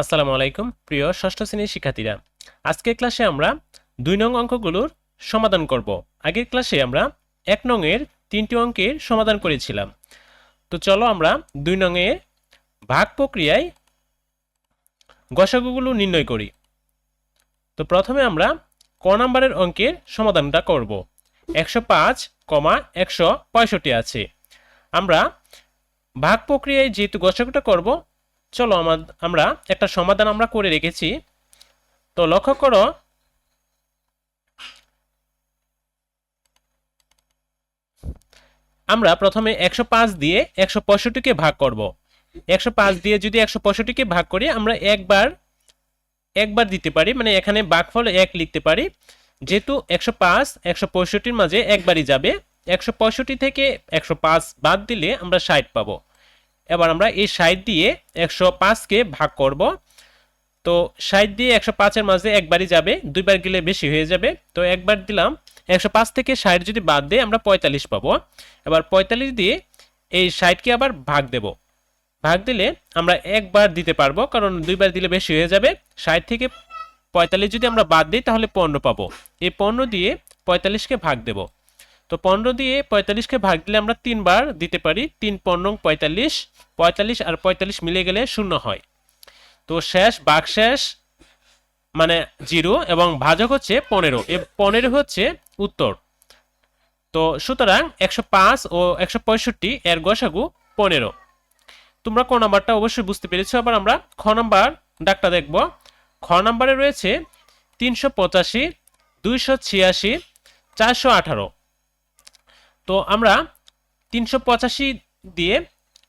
আসসালামু আলাইকুম, প্রিয় ষষ্ঠ শ্রেণির শিক্ষার্থীরা। আজকের ক্লাসে আমরা দুই নং অঙ্কগুলোর সমাধান করব। আগের ক্লাসে আমরা এক নংয়ের তিনটি অঙ্কের সমাধান করেছিলাম। তো চলো আমরা দুই নংয়ে ভাগ প্রক্রিয়ায় গসাগুগুলো নির্ণয় করি। তো প্রথমে আমরা ক নাম্বারের অঙ্কের সমাধানটা করব। একশো পাঁচ, কমা একশো পঁয়ষট্টি আছে। আমরা ভাগ প্রক্রিয়ায় যেহেতু গসাগুটা করব চলো আমার আমরা একটা সমাধান আমরা করে রেখেছি। তো লক্ষ্য করো। আমরা প্রথমে একশো পাঁচ দিয়ে একশো পঁয়ষট্টিকে ভাগ করব। একশো পাঁচ দিয়ে যদি একশো পঁয়ষট্টিকে ভাগ করি, আমরা একবার একবার দিতে পারি মানে এখানে ভাগফল এক লিখতে পারি। যেহেতু একশো পাঁচ, একশো পঁয়ষট্টির মাঝে একবারই যাবে, একশো পঁয়ষট্টি থেকে একশো পাঁচ বাদ দিলে আমরা ষাট পাবো। এবার আমরা এই ষাট দিয়ে একশো পাঁচকে ভাগ করব। তো ষাট দিয়ে একশো পাঁচের মাঝে একবারই যাবে, দুইবার গেলে বেশি হয়ে যাবে। তো একবার দিলাম, একশো পাঁচ থেকে ষাট যদি বাদ দেয় আমরা পঁয়তাল্লিশ পাবো। এবার পঁয়তাল্লিশ দিয়ে এই ষাটকে আবার ভাগ দেব। ভাগ দিলে আমরা একবার দিতে পারব, কারণ দুইবার দিলে বেশি হয়ে যাবে। ষাট থেকে পঁয়তাল্লিশ যদি আমরা বাদ দিই তাহলে পনেরো পাবো। এই পনেরো দিয়ে পঁয়তাল্লিশকে ভাগ দেব। তো পনেরো দিয়ে পঁয়তাল্লিশকে ভাগ দিলে আমরা তিনবার দিতে পারি। তিন পনেরো পঁয়তাল্লিশ পঁয়তাল্লিশ আর পঁয়তাল্লিশ মিলে গেলে শূন্য হয়। তো শেষ বাঘ শেষ মানে জিরো এবং ভাজক হচ্ছে পনেরো। এ পনেরো হচ্ছে উত্তর। তো সুতরাং একশো পাঁচ ও একশো পঁয়ষট্টি এর গসাগু পনেরো। তোমরা ক নাম্বারটা অবশ্যই বুঝতে পেরেছ। আবার আমরা খ নাম্বার ডাকটা দেখব। খ নাম্বারে রয়েছে তিনশো পঁচাশি, দুইশো ছিয়াশি, চারশো আঠারো। তো আমরা তিনশো পঁচাশি দিয়ে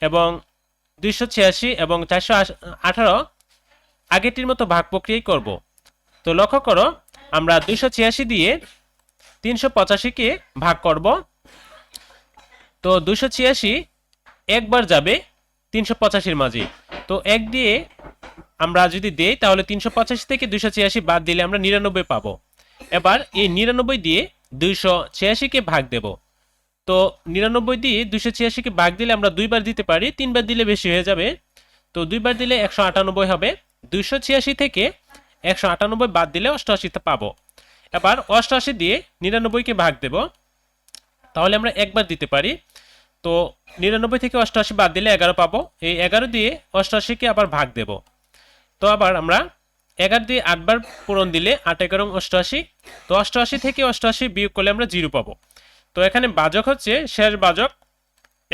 এবং দুইশো ছিয়াশি এবং চারশো আঠারো আগেরটির মতো ভাগ প্রক্রিয়াই করব। তো লক্ষ্য করো, আমরা দুইশো ছিয়াশি দিয়ে তিনশো পঁচাশিকে ভাগ করব। তো দুইশো ছিয়াশি একবার যাবে তিনশো পঁচাশির মাঝে। তো এক দিয়ে আমরা যদি দেই, তাহলে তিনশো পঁচাশি থেকে দুইশো ছিয়াশি বাদ দিলে আমরা নিরানব্বই পাবো। এবার এই নিরানব্বই দিয়ে দুইশো ছিয়াশিকে ভাগ দেব। তো নিরানব্বই দিয়ে দুইশো ছিয়াশিকে ভাগ দিলে আমরা দুইবার দিতে পারি, তিনবার দিলে বেশি হয়ে যাবে। তো দুইবার দিলে একশো আটানব্বই হবে। দুইশো ছিয়াশি থেকে একশো আটানব্বই বাদ দিলে অষ্টআশিতে পাবো। এবার অষ্টআশি দিয়ে নিরানব্বইকে ভাগ দেব। তাহলে আমরা একবার দিতে পারি। তো নিরানব্বই থেকে অষ্টআশি বাদ দিলে এগারো পাবো। এই এগারো দিয়ে অষ্টআশিকে আবার ভাগ দেব। তো আবার আমরা এগারো দিয়ে আটবার পূরণ দিলে আট এগারো অষ্টআশি। তো অষ্টআশি থেকে অষ্টআশি বিয়োগ করলে আমরা জিরো পাবো। তো এখানে বাজক হচ্ছে শেষ বাজক,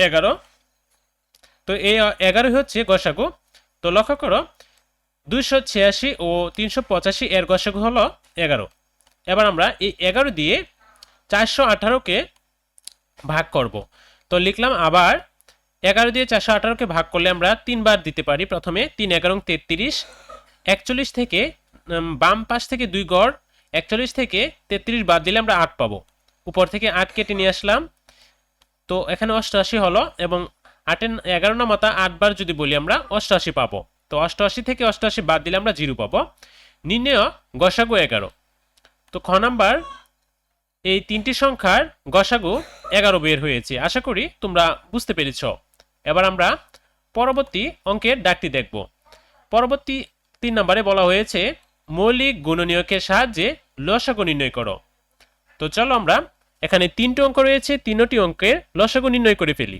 এগারো। তো এই এগারোই হচ্ছে গসাগু। তো লক্ষ্য করো, দুইশো ছিয়াশি ও তিনশো পঁচাশি এর গসাগু হলো এগারো। এবার আমরা এই এগারো দিয়ে চারশো আঠারোকে ভাগ করব। তো লিখলাম আবার এগারো দিয়ে চারশো আঠারোকে ভাগ করলে আমরা তিনবার দিতে পারি। প্রথমে তিন এগারো তেত্রিশ, একচল্লিশ থেকে বাম পাশ থেকে দুই গড়, একচল্লিশ থেকে তেত্রিশ বাদ দিলে আমরা আট পাবো। উপর থেকে আট কেটে নিয়ে আসলাম। তো এখানে অষ্টআশি হলো এবং আটের এগারো নামাতা আটবার যদি বলি আমরা, অষ্টআশি পাবো। তো অষ্টআশি থেকে অষ্টআশি বাদ দিলে আমরা জিরো পাবো। নির্ণয় গসাগু এগারো। তো খ নাম্বার, এই তিনটি সংখ্যার গসাগু এগারো বের হয়েছে। আশা করি তোমরা বুঝতে পেরেছ। এবার আমরা পরবর্তী অঙ্কের ডাকটি দেখব। পরবর্তী তিন নম্বরে বলা হয়েছে, মৌলিক গুণনীয়কের সাহায্যে লসাগু নির্ণয় করো। তো চলো আমরা এখানে তিনটি অঙ্ক রয়েছে, তিনটি অঙ্কের লসাগু নির্ণয় করে ফেলি।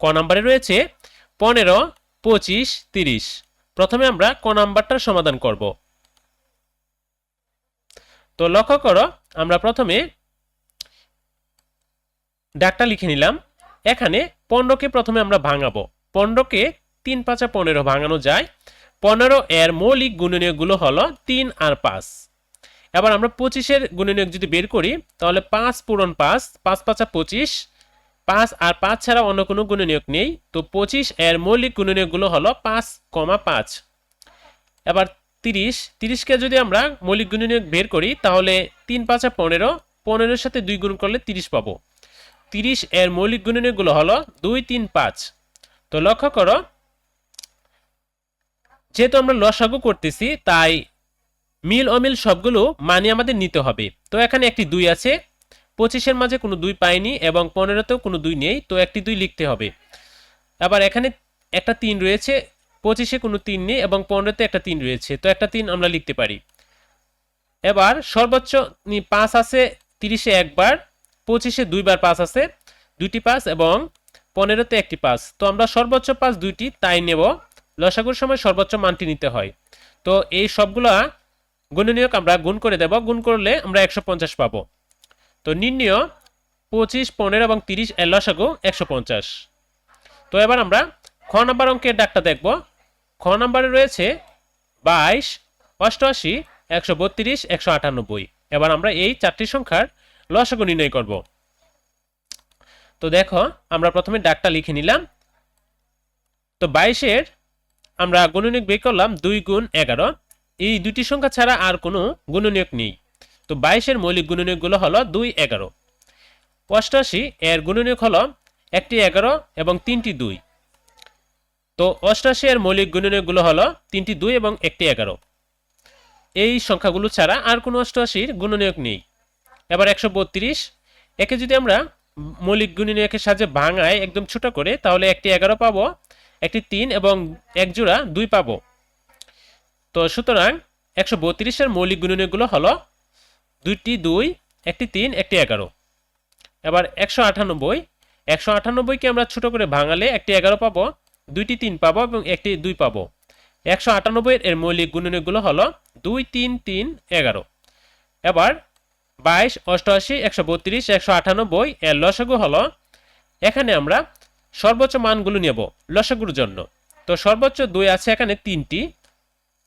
ক নাম্বারে রয়েছে পনেরো, পঁচিশ, তিরিশ। প্রথমে আমরা ক নাম্বারটার সমাধান করব। তো লক্ষ্য করো, আমরা প্রথমে ডাকটা লিখে নিলাম। এখানে পনেরোকে প্রথমে আমরা ভাঙাবো। পনেরোকে তিন পাঁচা পনেরো ভাঙানো যায়। পনেরো এর মৌলিক গুণনীয়গুলো হলো তিন আর পাঁচ। এবার আমরা পঁচিশের গুণনীয়ক যদি বের করি, তাহলে পাঁচ পূরণ পাঁচ পাঁচ পাঁচা পঁচিশ, পাঁচ আর পাঁচ ছাড়া অন্য কোনো গুণনীয়ক নেই। তো পঁচিশ এর মৌলিক গুণনীয়কগুলো হলো পাঁচ কমা পাঁচ। এবার তিরিশ, তিরিশকে যদি আমরা মৌলিক গুণনীয়ক বের করি, তাহলে তিন পাঁচা পনেরো, পনেরোর সাথে দুই গুণ করলে তিরিশ পাবো। তিরিশ এর মৌলিক গুণনীয়কগুলো হলো দুই, তিন, পাঁচ। তো লক্ষ্য করো, যেহেতু আমরা লসাগু করতেছি, তাই মিল অমিল সবগুলো মানে আমাদের নিতে হবে। তো এখানে একটি দুই আছে। পঁচিশের মাঝে কোনো দুই পাইনি এবং পনেরোতেও কোনো দুই নেই, তো একটি দুই লিখতে হবে। আবার এখানে একটা তিন রয়েছে, পঁচিশে কোনো তিন নেই এবং পনেরোতে একটা তিন রয়েছে, তো একটা তিন আমরা লিখতে পারি। এবার সর্বোচ্চ পাঁচ আছে, তিরিশে একবার, পঁচিশে দুইবার পাঁচ আছে, দুইটি পাঁচ এবং পনেরোতে একটি পাঁচ। তো আমরা সর্বোচ্চ পাঁচ দুইটি তাই নেব। লসাগুর সময় সর্বোচ্চ মানটি নিতে হয়। তো এই সবগুলা গুণনীয়ক আমরা গুণ করে দেব, গুণ করলে আমরা একশো পঞ্চাশ পাবো। তো নির্ণয় পঁচিশ, পনেরো এবং তিরিশ এর লসাগু একশো পঞ্চাশ। তো এবার আমরা খ নাম্বার অঙ্কের ডাকটা দেখব। খ নাম্বারে রয়েছে বাইশ, অষ্টআশি, একশো বত্রিশ, একশো আটানব্বই। এবার আমরা এই চারটি সংখ্যার লসাগু নির্ণয় করব। তো দেখো, আমরা প্রথমে ডাকটা লিখে নিলাম। তো বাইশের আমরা গুণনীয়ক বের করলাম দুই গুণ এগারো। এই দুটি সংখ্যা ছাড়া আর কোনো গুণনীয়ক নেই। তো বাইশের মৌলিক গুণনীয়কগুলো হলো দুই, এগারো। অষ্টাশি, এর গুণনীয়ক হলো একটি, এগারো এবং তিনটি, দুই। তো অষ্টাশি এর মৌলিক গুণনীয়কগুলো হলো তিনটি, দুই এবং একটি, এগারো। এই সংখ্যাগুলো ছাড়া আর কোনো অষ্টআশির গুণনীয়ক নেই। এবার একশো বত্রিশ। একে যদি আমরা মৌলিক গুণনীয়কের সাহায্যে ভাঙায় একদম ছোট করে, তাহলে একটি, এগারো পাবো, একটি, তিন এবং এক জোড়া দুই পাবো। তো সুতরাং একশো বত্রিশের মৌলিক গুণনীয়কগুলো হলো দুইটি দুই, একটি তিন, একটি এগারো। এবার একশো আটানব্বই, একশো আটানব্বইকে আমরা ছোট করে ভাঙালে একটি এগারো পাবো, দুইটি তিন পাবো এবং একটি দুই পাবো। একশো আটানব্বই এর মৌলিক গুণনীয়কগুলো হলো দুই, তিন তিন, এগারো। এবার বাইশ, অষ্টআশি, একশো বত্রিশ, একশো আটানব্বই এর লসাগু হলো, এখানে আমরা সর্বোচ্চ মানগুলো নেব লসাগুর জন্য। তো সর্বোচ্চ দুই আছে এখানে তিনটি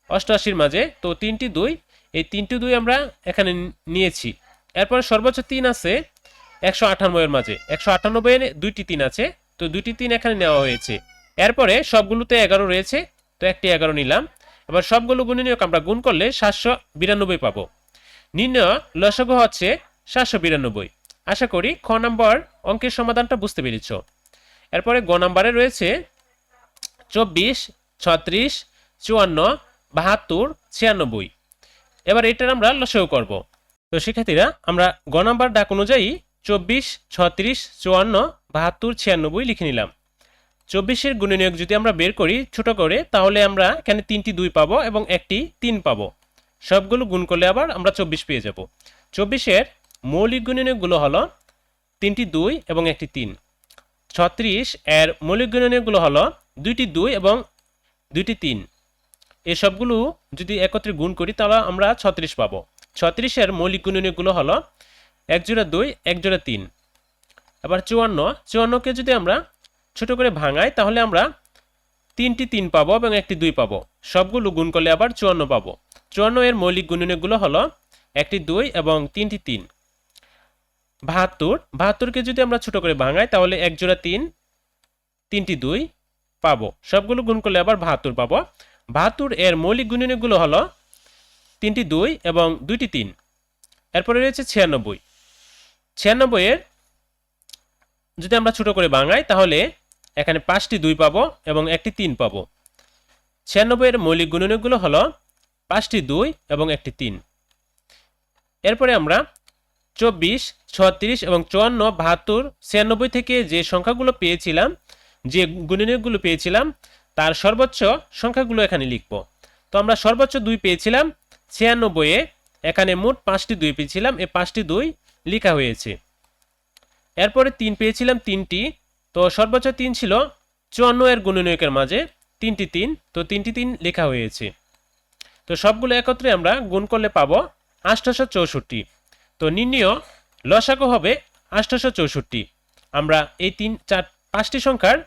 অষ্টআশির মাঝে, তো তিনটি দুই, এই তিনটি দুই আমরা এখানে নিয়েছি। এরপরে সর্বোচ্চ তিন আছে একশো আটানব্বইয়ের মাঝে। একশো আটানব্বই দুইটি তিন আছে, তো দুইটি তিন এখানে নেওয়া হয়েছে। এরপরে সবগুলোতে এগারো রয়েছে, তো একটি এগারো নিলাম। এবার সবগুলো গুণনীয়ক আমরা গুণ করলে সাতশো বিরানব্বই পাবো। নির্ণয় লসগু হচ্ছে সাতশো বিরানব্বই। আশা করি খ নম্বর অঙ্কের সমাধানটা বুঝতে পেরেছ। এরপরে গ নম্বরে রয়েছে চব্বিশ, ছত্রিশ, চুয়ান্ন বাহাত্তর, ছিয়ানব্বই। এবার এটার আমরা লসেও করব। তো শিক্ষার্থীরা, আমরা গ নাম্বার ডাক অনুযায়ী চব্বিশ, ছত্রিশ, চুয়ান্ন, বাহাত্তর, ছিয়ানব্বই লিখে নিলাম। চব্বিশের গুণনীয়ক যদি আমরা বের করি ছোট করে, তাহলে আমরা এখানে তিনটি দুই পাবো এবং একটি তিন পাবো। সবগুলো গুণ করলে আবার আমরা চব্বিশ পেয়ে যাব। চব্বিশের মৌলিক গুণনীয়কগুলো হলো তিনটি দুই এবং একটি তিন। ছত্রিশ এর মৌলিক গুণনীয়কগুলো হলো দুইটি দুই এবং দুইটি তিন। এই সবগুলো যদি একত্রে গুণ করি, তাহলে আমরা ছত্রিশ পাবো। ছত্রিশের মৌলিক গুণনীয়কগুলো হলো এক জোড়া দুই, এক জোড়া তিন। আবার চুয়ান্ন, চুয়ান্নকে যদি আমরা ছোট করে ভাঙাই, তাহলে আমরা তিনটি তিন পাবো এবং একটি দুই পাবো। সবগুলো গুণ করলে আবার চুয়ান্ন পাবো। চুয়ান্ন এর মৌলিক গুণনীয়কগুলো হলো একটি দুই এবং তিনটি তিন। বাহাত্তর, বাহাত্তরকে যদি আমরা ছোট করে ভাঙাই, তাহলে এক জোড়া তিন, তিনটি দুই পাবো। সবগুলো গুণ করলে আবার বাহাত্তর পাবো। বাহাত্তর এর মৌলিক গুণনীয়কগুলো হলো তিনটি দুই এবং দুইটি তিন। এরপরে রয়েছে ছিয়ানব্বই। ছিয়ানব্বই এর যদি আমরা ছোট করে বাঙাই, তাহলে এখানে পাঁচটি দুই পাবো এবং একটি তিন পাবো। ছিয়ানব্বই এর মৌলিক গুণনীয়কগুলো হলো পাঁচটি দুই এবং একটি তিন। এরপরে আমরা চব্বিশ, ছত্রিশ এবং চুয়ান্ন, বাহাত্তর, ছিয়ানব্বই থেকে যে সংখ্যাগুলো পেয়েছিলাম, যে গুণনীয়কগুলো পেয়েছিলাম তার সর্বোচ্চ সংখ্যাগুলো এখানে লিখব। তো আমরা সর্বোচ্চ দুই পেয়েছিলাম ছিয়ানব্বইয়ে এখানে মোট পাঁচটি দুই পেয়েছিলাম এই পাঁচটি দুই লেখা হয়েছে। এরপরে তিন পেয়েছিলাম তিনটি, তো সর্বোচ্চ তিন ছিল, চুয়ান্ন এর গুণনীয়কের মাঝে তিনটি তিন, তো তিনটি তিন লেখা হয়েছে। তো সবগুলো একত্রে আমরা গুণ করলে পাব আষ্টশো চৌষট্টি। তো নির্ণয় লসাগু হবে আষ্টশো চৌষট্টি। আমরা এই তিন, চার, পাঁচটি সংখ্যার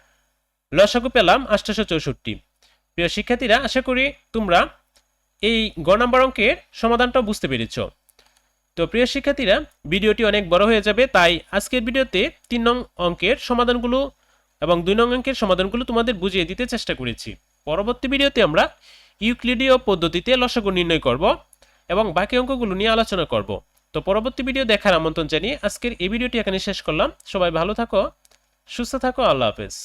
লসাগু পেলাম আষ্টশো চৌষট্টি। প্রিয় শিক্ষার্থীরা, আশা করি তোমরা এই গ নাম্বার অঙ্কের সমাধানটা বুঝতে পেরেছ। তো প্রিয় শিক্ষার্থীরা, ভিডিওটি অনেক বড় হয়ে যাবে, তাই আজকের ভিডিওতে তিন নং অঙ্কের সমাধানগুলো এবং দুই নং অঙ্কের সমাধানগুলো তোমাদের বুঝিয়ে দিতে চেষ্টা করেছি। পরবর্তী ভিডিওতে আমরা ইউক্লিডীয় পদ্ধতিতে লসাগু নির্ণয় করব এবং বাকি অঙ্কগুলো নিয়ে আলোচনা করব। তো পরবর্তী ভিডিও দেখার আমন্ত্রণ জানিয়ে আজকের এই ভিডিওটি এখানে শেষ করলাম। সবাই ভালো থাকো, সুস্থ থাকো, আল্লাহ হাফেজ।